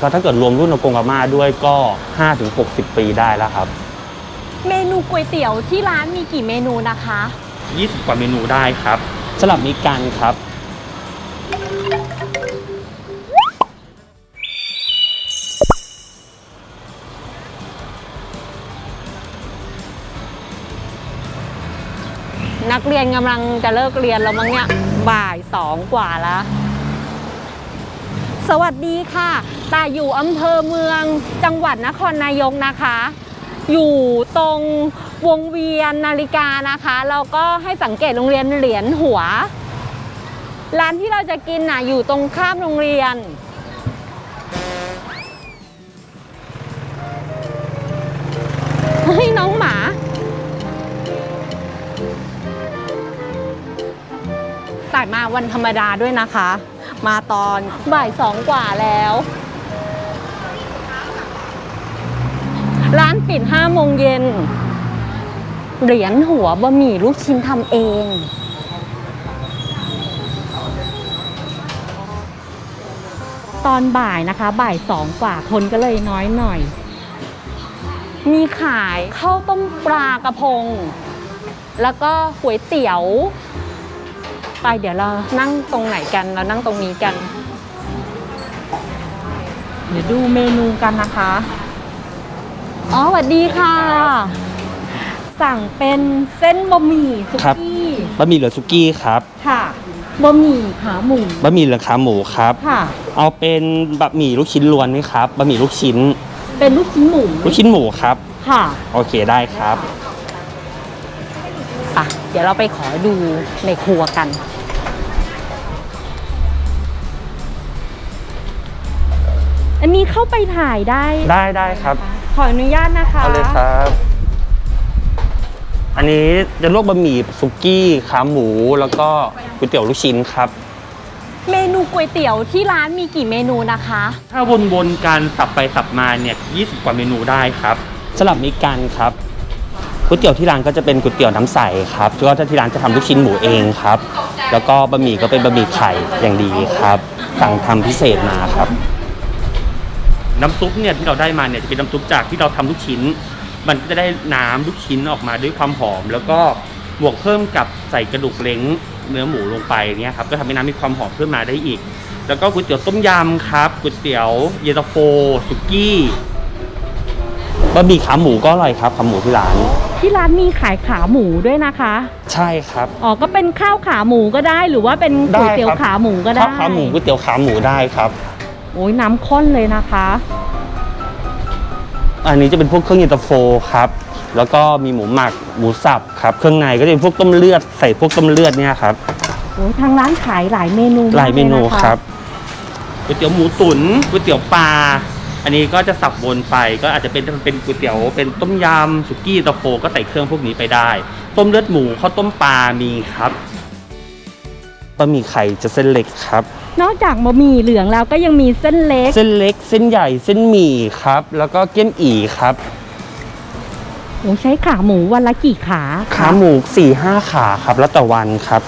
ก็ถ้าเกิดรวมรุ่นอากงอาม่าด้วยก็ 5-60 ปีได้แล้วครับ เมนูก๋วยเตี๋ยวที่ร้านมีกี่เมนูนะคะ 20 กว่าเมนูได้ครับสลับมีกันครับ นักเรียนกำลังจะเลิกเรียนแล้วมั้งเนี่ยบ่ายสองกว่าแล้ว สวัสดีค่ะตาอยู่อำเภอเมืองจังหวัดนครนายกนะคะ อยู่ตรงวงเวียนนาฬิกานะคะแล้วก็ให้สังเกตโรงเรียนเหรียญหัว ร้านที่เราจะกินน่ะอยู่ตรงข้ามโรงเรียนเฮ้น้องหมาต่ายมาวันธรรมดาด้วยนะคะ มาตอนบ่ายสองกว่าแล้ว ร้านปิดห้าโมงเย็น เหรียญหัวบะหมี่ลูกชิ้นทำเอง ตอนบ่ายนะคะ บ่ายสองกว่าคนก็เลยน้อยหน่อย มีขายข้าวต้มปลากระพง แล้วก็ก๋วยเตี๋ยว ไปเดี๋ยวเรานั่งตรงไหนกัน เรานั่งตรงนี้กัน เดี๋ยวดูเมนูกันนะคะ อ๋อสวัสดีค่ะ สั่งเป็นเส้นบะหมี่สุครับ กี้บะหมี่เหลืองสุกี้ครับค่ะบะหมี่ขาหมูบะหมี่เหลืองขาหมูครับ ค่ะ เอาเป็นบะหมี่ลูกชิ้นล้วนไหมครับบะหมี่ลูกชิ้น เป็นลูกชิ้นหมูลูกชิ้นหมูครับ ค่ะโอเคได้ครับอะเดี๋ยวเราไปขอดูในครัวกัน นนี้เข้าไปถ่ายได้ได้ได้ครับ ขออนุญาตนะคะเอาเลยครับ อันนี้จะลวกบะหมี่สุกี้ขาหมูแล้วก็ก๋วยเตี๋ยวลูกชิ้นครับ เมนูก๋วยเตี๋ยวที่ร้านมีกี่เมนูนะคะ ถ้าวนๆกันสับไปสับมาเนี่ย20 กว่าเมนูได้ครับสลับมีกันครับก๋วยเตี๋ยวที่ร้านก็จะเป็นก๋วยเตี๋ยวน้ำใสครับก็ถ้าที่ร้านจะทำลูกชิ้นหมูเองครับ แล้วก็บะหมี่ก็เป็นบะหมี่ไข่อย่างดีครับสั่งทำพิเศษมาครับ น้ำซุปเนี่ยที่เราได้มาเนี่ยจะเป็นน้ำซุปจากที่เราทำลูกชิ้น มันก็จะได้น้ำลูกชิ้นออกมาด้วยความหอม แล้วก็บวกเพิ่มกับใส่กระดูกเล้งเนื้อหมูลงไปเนี่ยครับก็ทำให้น้ำมีความหอมเพิ่มมาได้อีก แล้วก็ก๋วยเตี๋ยวต้มยำครับก๋วยเตี๋ยวเย็นตาโฟสุกี้บะหมี่ขาหมูก็อร่อยครับขาหมูที่ร้าน ที่ร้านมีขายขาหมูด้วยนะคะ ใช่ครับอ๋อก็เป็นข้าวขาหมูก็ได้หรือว่าเป็นก๋วยเตี๋ยวได้ครับขาหมูก็ได้ข้าวขาหมูก๋วยเตี๋ยวขาหมูได้ครับ โอ้ยน้ำข้นเลยนะคะ อันนี้จะเป็นพวกเครื่องเย็นตาโฟครับ แล้วก็มีหมูหมักหมูสับครับ เครื่องในก็จะเป็นพวกต้มเลือดใส่พวกต้มเลือดเนี่ยครับโอ้ยทางร้านขายหลายเมนูหลายเมนูกะะครับก๋วยเตี๋ยวหมูตุ๋นก๋วยเตี๋ยวปลาอันนี้ก็จะสับวนไปก็อาจจะเป็นเป็นก๋วยเตี๋ยวเป็นต้มยำสุกี้ตาโฟก็ใส่เครื่องพวกนี้ไปได้ ต้มเลือดหมูข้าวต้มปลามีครับ บะหมี่ไข่จะเส้นเล็กครับ นอกจากบะหมี่เหลืองแล้วก็ยังมีเส้นเล็ก เส้นเล็กเส้นใหญ่เส้นหมี่ครับ แล้วก็เกี๊ยมอีครับ โอ้ใช้ขาหมูวันละกี่ขาขาหมูสี่ห้าขาครับ แล้วแต่วันครับ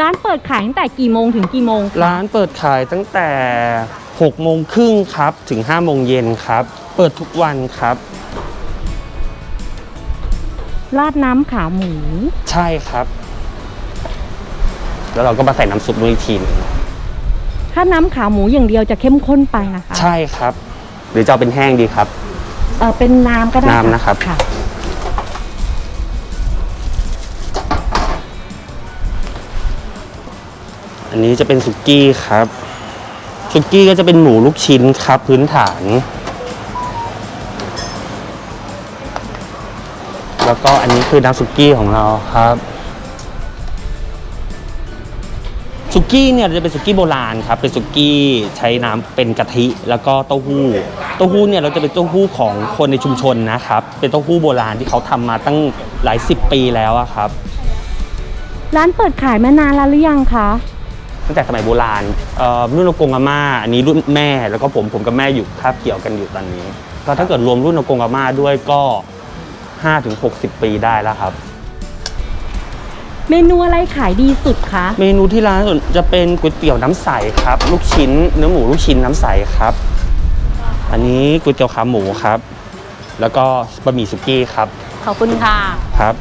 ร้านเปิดขายตั้งแต่กี่โมงถึงกี่โมง ร้านเปิดขายตั้งแต่6โมงครึ่งครับถึง5โมงเย็นครับ เปิดทุกวันครับ ราดน้ำขาหมู ใช่ครับ แล้วเราก็มาใส่น้ำซุปด้วยอีกทีหนึงถ้าน้ำขาหมูอย่างเดียวจะเข้มข้นไปนะคะใช่ครับ หรือจะเอาเป็นแห้งดีครับ เออเป็นน้ำก็ได้น้ำนะครับ ค่ะ อันนี้จะเป็นสุกี้ครับสุกี้ก็จะเป็นหมูลูกชิ้นครับพื้นฐาน แล้วก็อันนี้คือน้ำสุกี้ของเราครับ สุกี้เนี่ยจะเป็นสุกี้โบราณครับเป็นสุกี้ใช้น้ำเป็นกะทิแล้วก็เต้าหู้เต้าหู้เนี่ยเราจะเป็นเต้าหู้ของคนในชุมชนนะครับเป็นเต้าหู้โบราณที่เขาทำมาตั้งหลายสิบปีแล้วอะครับ ร้านเปิดขายมานานแล้วหรือยังคะตั้งแต่สมัยโบราณเอ่อรุ่นอากงอาม่าอันนี้รุ่นแม่แล้วก็ผมผมกับแม่อยู่คาบเกี่ยวกันอยู่ตอนนี้ ก็ถ้าเกิดรวมรุ่นอากงอาม่าด้วยก็5ถึง60 ปีได้แล้วครับ เมนูอะไรขายดีสุดคะเมนูที่ร้านจะเป็นก๋วยเตี๋ยวน้ำใสครับ ลูกชิ้นเนื้อหมูลูกชิ้นน้ำใสครับ อันนี้ก๋วยเตี๋ยวขาหมูครับ แล้วก็บะหมี่สุกี้ครับขอบคุณค่ะ ครับ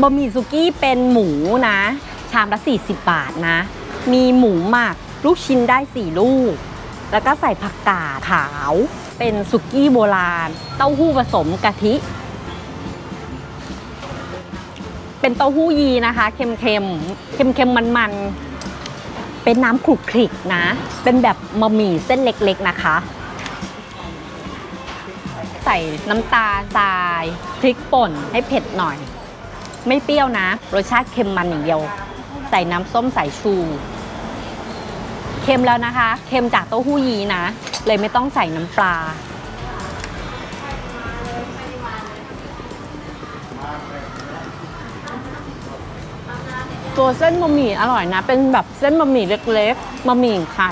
บะหมี่สุกี้เป็นหมูนะ ชามละ 40 บาทนะ มีหมูหมัก ลูกชิ้นได้ 4 ลูก แล้วก็ใส่ผักกาดขาว เป็นสุกี้โบราณ เต้าหู้ผสมกะทิ เป็นเต้าหู้ยีนะคะ เค็มเค็มเค็มเค็มมันมันๆเป็นน้ำขลุกคลิกนะ เป็นแบบบะหมี่เส้นเล็กๆนะคะ ใส่น้ำตาลทรายพริกป่นให้เผ็ดหน่อย ไม่เปรี้ยวนะ รสชาติเค็มมันอย่างเดียว ใส่น้ำส้มสายชู เค็มแล้วนะคะ เค็มจากเต้าหู้ยีนะ เลยไม่ต้องใส่น้ำปลา ตัวเส้นบะหมี่อร่อยนะ เป็นแบบเส้นบะหมี่เล็กๆบะหมี่ไข่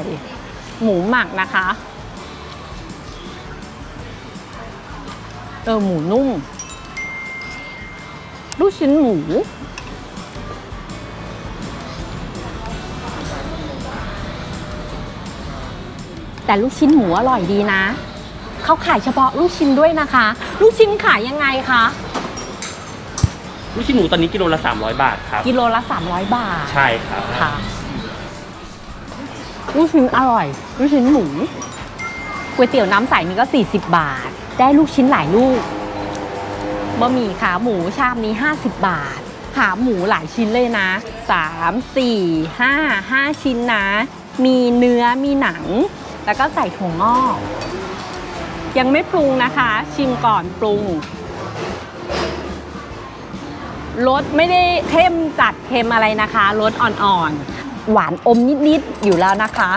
หมูหมักนะคะ เออหมูนุ่ม ลูกชิ้นหมู แต่ลูกชิ้นหมูอร่อยดีนะ เขาขายเฉพาะลูกชิ้นด้วยนะคะ ลูกชิ้นขายยังไงคะ ลูกชิ้นหมูตอนนี้กิโลละ 300 บาทครับ กิโลละ 300 บาท ใช่ครับค่ะ ลูกชิ้นอร่อย ลูกชิ้นหมู ก๋วยเตี๋ยวน้ำใสนี่ก็ 40 บาท ได้ลูกชิ้นหลายลูก บะหมี่ขาหมูชามนี้ 50 บาท ขาหมูหลายชิ้นเลยนะ 3 4 5 5 ชิ้นนะ มีเนื้อ มีหนัง แล้วก็ใส่ถั่วงอก ยังไม่ปรุงนะคะ ชิมก่อนปรุงรสไม่ได้เข้มจัดเค็มอะไรนะคะรสอ่อนๆ หวานอมนิดๆ อยู่แล้วนะคะ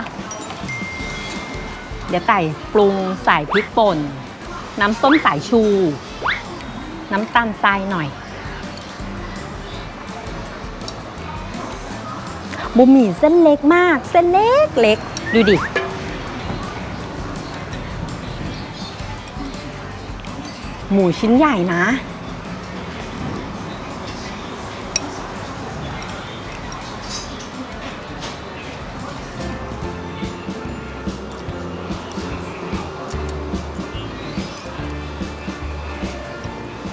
เดี๋ยวไก่ปรุงใส่พริกป่น น้ำส้มสายชู น้ำตาลทรายหน่อยบะหมี่เส้นเล็กมาก เส้นเล็กเล็ก ดูดิ หมูชิ้นใหญ่นะ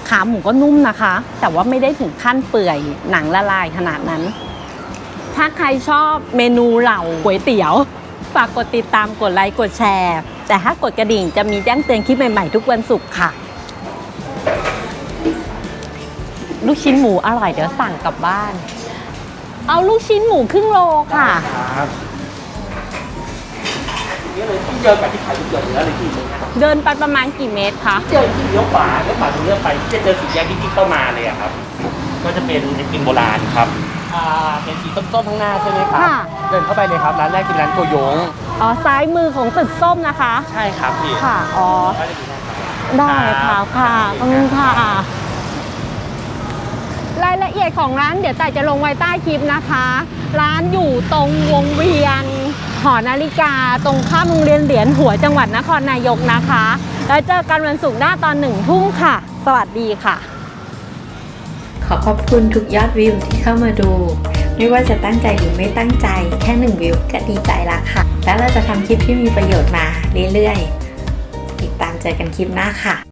ขาหมูก็นุ่มนะคะ แต่ว่าไม่ได้ถึงขั้นเปื่อยหนังละลายขนาดนั้น ถ้าใครชอบเมนูเหล่าก๋วยเตี๋ยว ฝากกดติดตามกดไลค์กดแชร์ แต่ถ้ากดกระดิ่งจะมีแจ้งเตือนคลิปใหม่ ๆ ทุกวันศุกร์ค่ะ ลูกชิ้นหมูอร่อยเดี๋ยวสั่งกลับบ้าน เอาลูกชิ้นหมูครึ่งโลค่ะ ครับนี่เลยที่เดินไปที่ขายก๋วยเตี๋ยวเนื้อเลยที่ตรงนี้ครับเดินไปประมาณกี่เมตรคะ เจอเลี้ยวขวาเลี้ยวขวาตรงเลี้ยวไปที่จะเจอสี่แยกที่ที่เข้ามาเลยอะครับ ก็จะเป็นไอติมโบราณครับอ่าเห็นสีส้มๆข้างหน้าใช่ไหมครับ ค่ะ เดินเข้าไปเลยครับร้านแรกคือร้านโกยง อ๋อซ้ายมือของตึกส้มนะคะ ใช่ครับพี่ค่ะ อ๋อ ก็จะมีหน้าตา ได้ค่ะค่ะขอบคุณค่ะราย ละเอียดของร้านเดี๋ยวแต่ายจะลงไว้ใต้คลิปนะคะ ร้านอยู่ตรงวงเวียนหอนาฬิกา ตรงข้ามโรงเรียนเหรียญหัวจังหวัดนครนายกนะคะ แล้วเจอกันวันศุกร์หน้าตอนหนึ่งทุ่มค่ะ สวัสดีค่ะ ขอขอบคุณทุกยอดวิวที่เข้ามาดู ไม่ว่าจะตั้งใจหรือไม่ตั้งใจ แค่หนึ่งวิวก็ดีใจละค่ะ แล้วเราจะทำคลิปที่มีประโยชน์มาเรื่อยๆ ติดตามเจอกันคลิปหน้าค่ะ